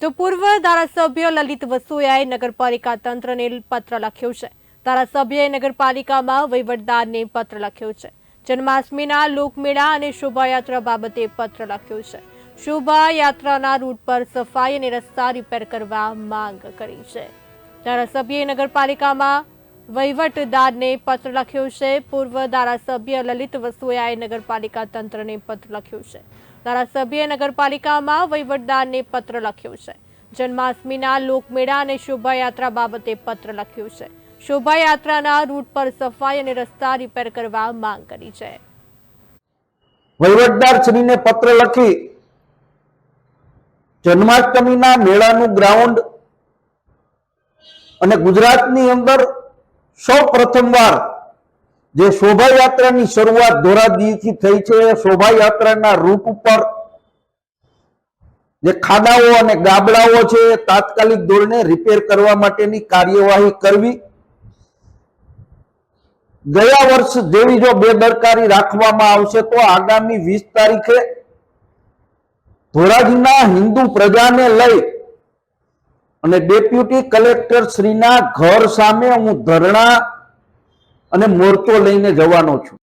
તો પૂર્વ ધારાસભ્ય લલિત વસોયાએ નગરપાલિકા તંત્રને પત્ર લખ્યો છે. ધારાસભ્યએ નગરપાલિકામાં વહીવટદારને પત્ર લખ્યો છે. જન્માષ્ટમીના લોકમેળા અને શોભાયાત્રા બાબતે પત્ર લખ્યો છે. શોભાયાત્રાના રૂટ પર સફાઈ અને રસ્તા રિપેર કરવા માંગ કરી છે. ધારાસભ્યએ નગરપાલિકામાં વહીવટદારને પત્ર લખ્યો છે. પૂર્વ ધારાસભ્ય લલિત વસોયાએ નગરપાલિકા તંત્રને પત્ર લખ્યો છે. ધારાસભ્યએ નગરપાલિકામાં વહીવટદારને પત્ર લખ્યો છે. જન્માષ્ટમીના લોકમેળા અને શોભાયાત્રા બાબતે પત્ર લખ્યો છે. શોભાયાત્રાના રૂટ પર સફાઈ અને રસ્તા રિપેર કરવા માંગ કરી છે. વહીવટદાર શ્રીને પત્ર લખી જન્માષ્ટમીના મેળાનું ગ્રાઉન્ડ અને ગુજરાતની અંદર સૌ પ્રથમવાર જે શોભાયાત્રાની શરૂઆત ધોરાજીથી થઈ છે શોભાયાત્રાના રૂટ ઉપર જે ખાડાઓ અને ગાબડાઓ છે તાત્કાલિક ધોરણે રિપેર કરવા માટેની કાર્યવાહી કરવી. ગયા વર્ષ જેવી જો બેદરકારી રાખવામાં આવશે, તો આગામી વીસ તારીખે ધોરાજીના હિન્દુ પ્રજાને લઈ અને ડેપ્યુટી કલેક્ટર શ્રીના ઘર સામે હું ધરણા અને મોરચો લઈને જવાનો છું.